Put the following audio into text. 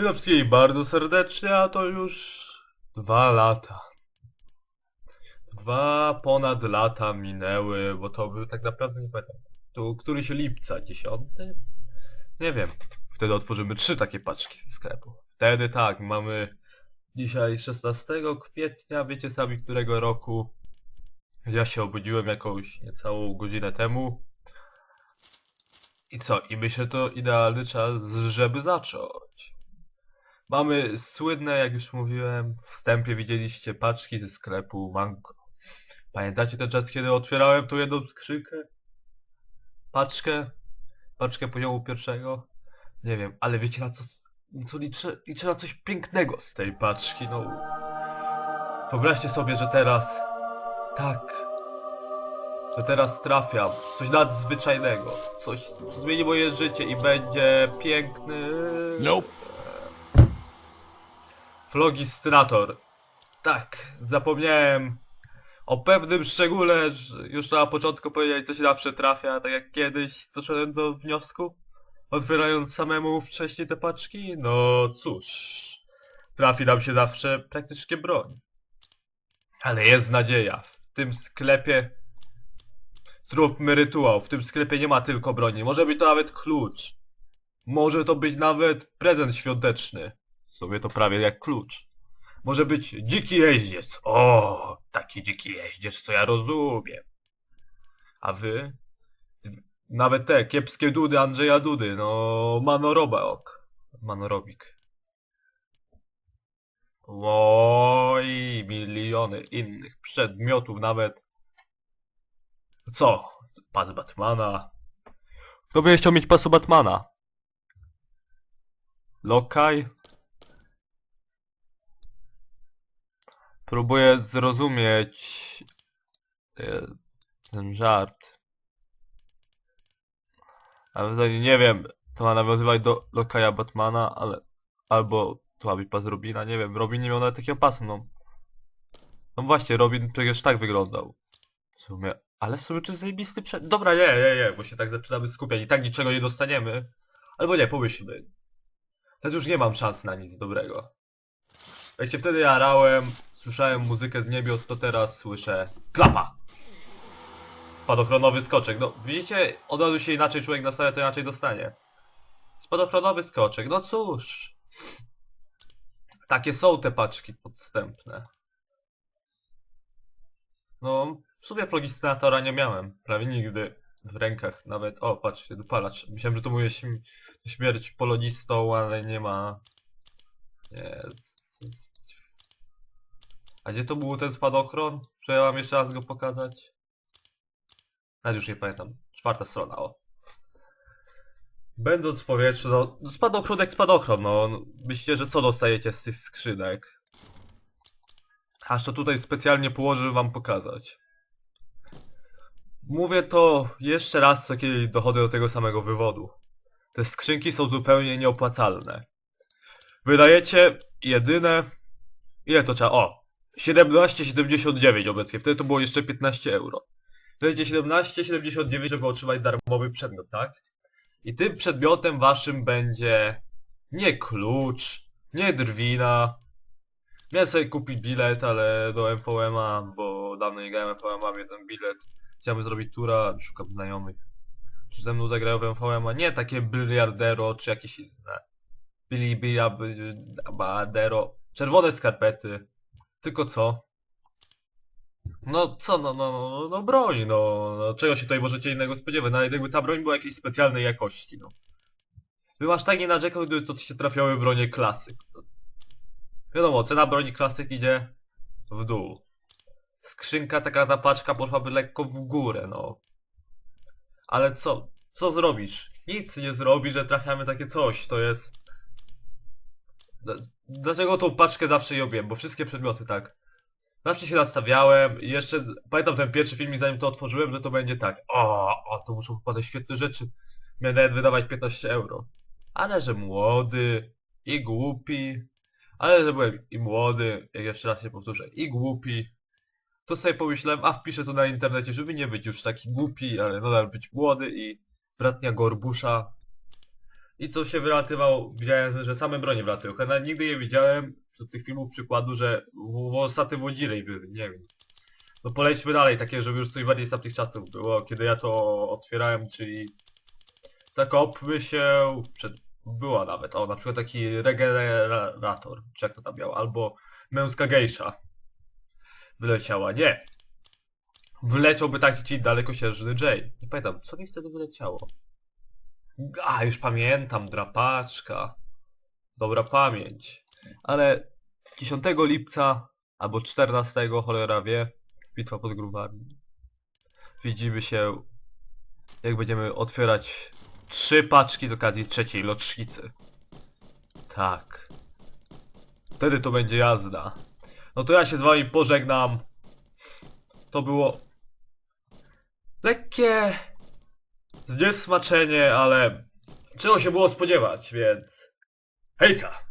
Witam wszystkich bardzo serdecznie, a to już dwa lata. Dwa ponad lata minęły, bo to był tak naprawdę nie pamiętam. To któryś lipca, dziesiąty? Nie wiem. Wtedy otworzymy trzy takie paczki ze sklepu. Wtedy tak, mamy dzisiaj 16 kwietnia, wiecie sami którego roku. Ja się obudziłem jakąś niecałą godzinę temu. I co? I myślę to idealny czas, żeby zacząć. Mamy słynne, jak już mówiłem, w wstępie widzieliście paczki ze sklepu Manko. Pamiętacie ten czas, kiedy otwierałem tą jedną skrzynkę? Paczkę? Paczkę poziomu pierwszego? Nie wiem, ale wiecie na co, co liczę? Liczę na coś pięknego z tej paczki, no. Wyobraźcie sobie, że teraz... Tak, że teraz trafiam. Coś nadzwyczajnego. Coś zmieni moje życie i będzie piękny... Nope. Flogistrator. Tak, zapomniałem o pewnym szczególe, że już na początku powiedzieć, co się zawsze trafia, tak jak kiedyś doszedłem do wniosku, otwierając samemu wcześniej te paczki. No cóż, trafi nam się zawsze praktycznie broń. Ale jest nadzieja. W tym sklepie Zróbmy rytuał. W tym sklepie nie ma tylko broni. Może być to nawet klucz. Może to być nawet prezent świąteczny. Sumie to prawie jak klucz. Może być dziki jeździec. O, taki dziki jeździec, co ja rozumiem. A wy? Nawet te kiepskie dudy Andrzeja Dudy, no Manorobok. Manorobik. Oj, miliony innych przedmiotów nawet. Co? Pas Batmana? Kto by chciał mieć pasu Batmana? Lokaj? Próbuję zrozumieć e, ten żart. Ale w zasadzie nie wiem, to ma nawiązywać do Lokaja Batmana, ale... Albo to ma być pas Robina, nie wiem. Robin nie miał nawet takiego pasu, no. No właśnie, Robin przecież tak wyglądał. W sumie... Ale w sumie to jest zajebisty prze... Dobra, nie, nie, nie, bo się tak zaczynamy skupiać i tak niczego nie dostaniemy. Albo nie, pomyślmy. Teraz już nie mam szans na nic dobrego. Jak się wtedy jarałem, słyszałem muzykę z niebios, to teraz słyszę... Klapa! Spadochronowy skoczek. No, widzicie? Od razu się inaczej człowiek nastawia, to inaczej dostanie. Spadochronowy skoczek. No cóż. Takie są te paczki podstępne. No, w sumie flogistratora nie miałem. Prawie nigdy w rękach nawet. O, patrzcie, dopalacz. Myślałem, że to śm śmierć polonistą, ale nie ma. Jest. A gdzie to był ten spadochron? Czy ja mam jeszcze raz go pokazać? Nawet już nie pamiętam. Czwarta strona, o. Będąc w powietrzu, no spadochron jak spadochron, no. Myślicie, że co dostajecie z tych skrzynek? Aż to tutaj specjalnie położę, żeby wam pokazać. Mówię to jeszcze raz, co kiedy dochodzę do tego samego wywodu. Te skrzynki są zupełnie nieopłacalne. Wydajecie jedyne... Ile to trzeba? O! 17,79 obecnie, wtedy to było jeszcze 15 euro. Wydajecie 17,79, żeby otrzymać darmowy przedmiot, tak? I tym przedmiotem waszym będzie... Nie klucz, nie drwina. Miałem sobie kupić bilet, ale do MVM-a, bo dawno nie grałem MVM, mam jeden bilet. Chciałbym zrobić tura, szukam znajomych. Czy ze mną zagrają w MVM-a? Nie takie Billiardero, czy jakieś inne. Billy Billiardero. Czerwone skarpety. Tylko co? No co, no, no, no, no broń, no, no, czego się tutaj możecie innego spodziewać, nawet jakby ta broń była jakiejś specjalnej jakości, no. Bym aż tak nie narzekał, gdyby to się trafiały bronie klasyk. No. Wiadomo, cena broni klasyk idzie w dół. Skrzynka, taka ta paczka poszłaby lekko w górę, no. Ale co? Co zrobisz? Nic nie zrobi, że trafiamy takie coś, to jest... Dlaczego tą paczkę zawsze ją Bo wszystkie przedmioty tak. Zawsze się nastawiałem i jeszcze... Pamiętam ten pierwszy filmik zanim to otworzyłem, że to będzie tak. O, o to muszą wpadać świetne rzeczy. Miałem nawet wydawać 15 euro. Ale że młody i głupi. Ale że byłem i młody, jak jeszcze raz się powtórzę, i głupi. To sobie pomyślałem, a wpiszę to na internecie, żeby nie być już taki głupi, ale nadal być młody i bratnia Gorbusza. I co się wylatywał, widziałem, że same bronie wlatywały. Chyba nigdy nie widziałem z tych filmów przykładu, że włosaty wodzirej były, nie wiem. No polećmy dalej, takie, żeby już coś bardziej z tamtych czasów było, kiedy ja to otwierałem, czyli zakopmy się przed... Była nawet, o na przykład taki regenerator, czy jak to tam miał, albo męska gejsza wyleciała, nie. Wyleciałby taki dalekosiężny Jay. Nie pamiętam, co mi wtedy wyleciało. A, już pamiętam, drapaczka. Dobra pamięć. Ale 10 lipca, albo 14, cholera wie, bitwa pod Grunwaldem. Widzimy się, jak będziemy otwierać trzy paczki z okazji trzeciej locznicy. Tak. Wtedy to będzie jazda. No to ja się z wami pożegnam. To było lekkie zniesmaczenie, ale czego się było spodziewać, więc hejka!